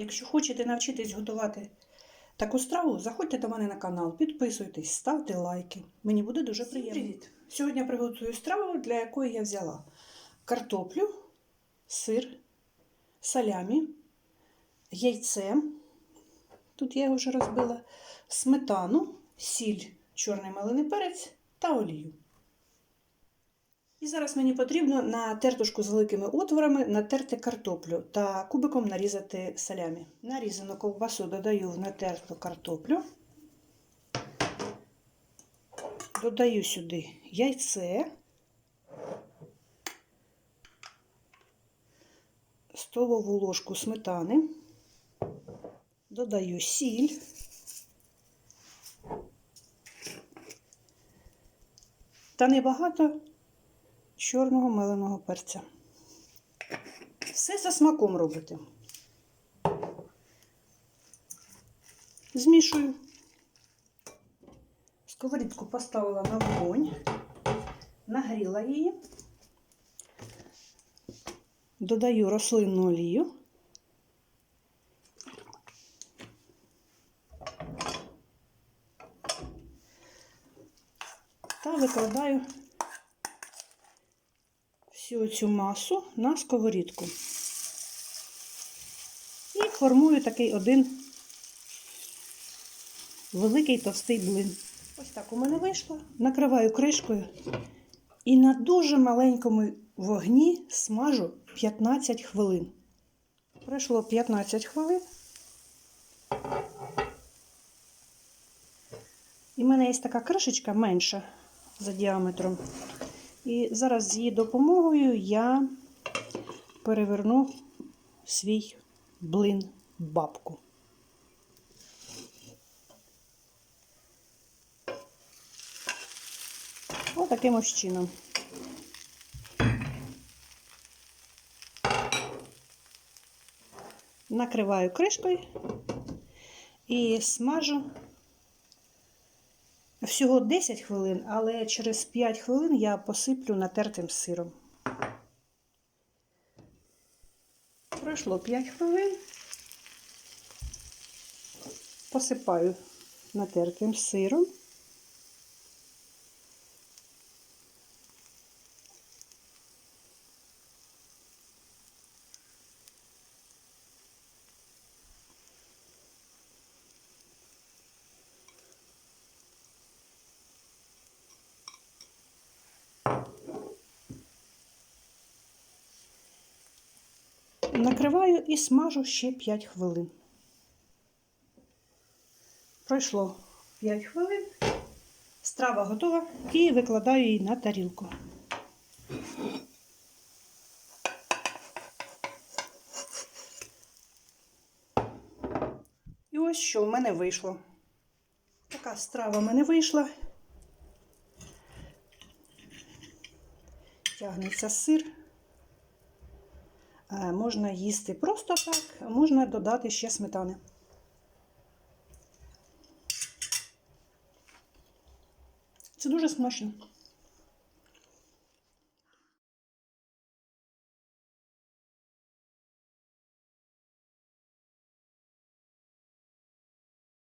Якщо хочете навчитись готувати таку страву, заходьте до мене на канал, підписуйтесь, ставте лайки. Мені буде дуже приємно. Привіт! Сьогодні я приготую страву, для якої я взяла картоплю, сир, салямі, яйце. Тут я його вже розбила, сметану, сіль, чорний малиний перець та олію. І зараз мені потрібно на тертушку з великими отворами натерти картоплю та кубиком нарізати салямі. Нарізану ковбасу додаю в натерту картоплю. Додаю сюди яйце, столову ложку сметани, додаю сіль. Та небагато чорного меленого перця. Все за смаком робите. Змішую. Сковорідку поставила на вогонь, нагріла її, додаю рослинну олію. Та викладаю всю цю масу на сковорідку. І формую такий один великий товстий блин. Ось так у мене вийшло. Накриваю кришкою і на дуже маленькому вогні смажу 15 хвилин. Пройшло 15 хвилин. І в мене є така кришечка менша за діаметром. І зараз з її допомогою я переверну свій блин бабку. Ось таким ось чином. Накриваю кришкою і смажу всього 10 хвилин, але через 5 хвилин я посиплю натертим сиром. Пройшло 5 хвилин. Посипаю натертим сиром. Накриваю і смажу ще 5 хвилин. Пройшло 5 хвилин, страва готова і викладаю її на тарілку. І ось що в мене вийшло. Така страва в мене вийшла. Тягнеться сир. Е, Можна їсти просто так, можна додати ще сметани. Це дуже смачно.